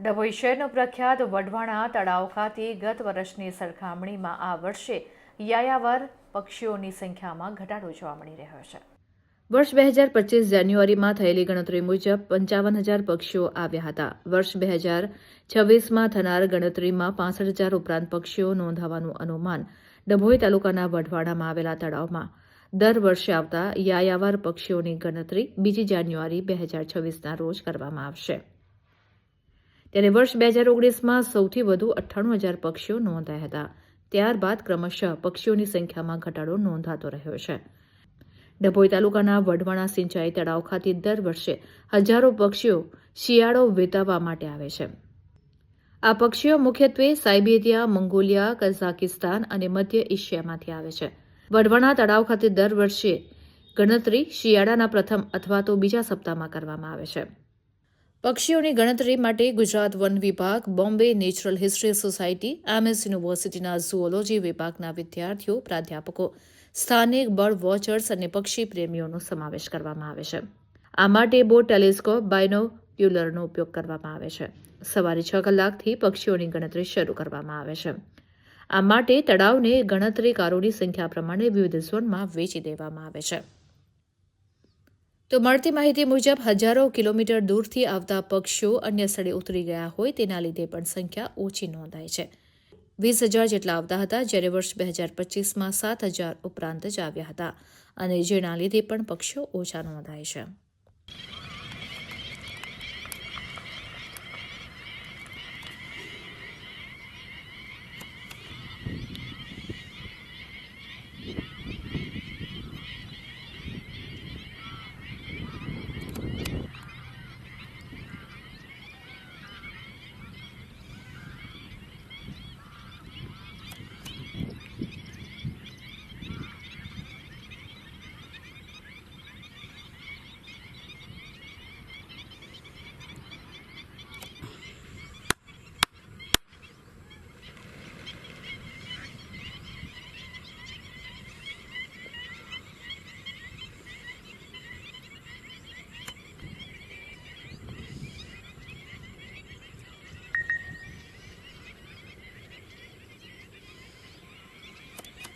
ડભોઈ શહેરનું પ્રખ્યાત વઢવાણા તળાવ ખાતે ગત વર્ષની સરખામણીમાં આ વર્ષે યાયાવર પક્ષીઓની સંખ્યામાં ઘટાડો જોવા મળી રહ્યો છે. વર્ષ બે હજાર પચીસ જાન્યુઆરીમાં થયેલી ગણતરી મુજબ પંચાવન હજાર પક્ષીઓ આવ્યા હતા. વર્ષ બે હજાર છવ્વીસમાં થનાર ગણતરીમાં પાસઠ હજાર ઉપરાંત પક્ષીઓ નોંધાવાનું અનુમાન ડભોઈ તાલુકાના વઢવાડામાં આવેલા તળાવમાં દર વર્ષે આવતા યાયાવર પક્ષીઓની ગણતરી બીજી જાન્યુઆરી બે હજાર છવ્વીસના રોજ કરવામાં આવશે. ત્યારે વર્ષ બે હજાર ઓગણીસમાં સૌથી વધુ અઠ્ઠાણું હજાર પક્ષીઓ નોંધાયા હતા. ત્યારબાદ ક્રમશઃ પક્ષીઓની સંખ્યામાં ઘટાડો નોંધાતો રહ્યો છે. ડભોઈ તાલુકાના વઢવાણા સિંચાઈ તળાવ ખાતે દર વર્ષે હજારો પક્ષીઓ શિયાળો વિતાવવા માટે આવે છે. આ પક્ષીઓ મુખ્યત્વે સાઇબેરિયા, મંગોલિયા, કઝાકિસ્તાન અને મધ્ય એશિયામાંથી આવે છે. વઢવાણા તળાવ ખાતે દર વર્ષે ગણતરી શિયાળાના પ્રથમ અથવા તો બીજા સપ્તાહમાં કરવામાં આવે છે. પક્ષીઓની ગણતરી માટે ગુજરાત વન વિભાગ, Bombay natural history society, MS યુનિવર્સિટીના ઝુઓલોજી વિભાગના વિદ્યાર્થીઓ, પ્રાધ્યાપકો, સ્થાનિક બર્ડ વોચર્સ અને પક્ષી પ્રેમીઓનો સમાવેશ કરવામાં આવે છે. આ માટે બો ટેલિસ્કોપ, બાયનોક્યુલરનો ઉપયોગ કરવામાં આવે છે. સવારે છ કલાકથી પક્ષીઓની ગણતરી શરૂ કરવામાં આવે છે. આ માટે તળાવને ગણતરીકારોની સંખ્યા પ્રમાણે વિવિધ ઝોનમાં વેચી દેવામાં આવે છે. તો મળતી માહિતી મુજબ હજારો કિલોમીટર દૂરથી આવતા પક્ષીઓ અન્ય સ્થળે ઉતરી ગયા હોય તેના લીધે પણ સંખ્યા ઓછી નોંધાય છે. વીસ હજાર જેટલા આવતા હતા જ્યારે વર્ષ બે હજાર પચીસમાં સાત હજાર ઉપરાંત જ આવ્યા હતા અને જેના લીધે પણ પક્ષીઓ ઓછા નોંધાય છે.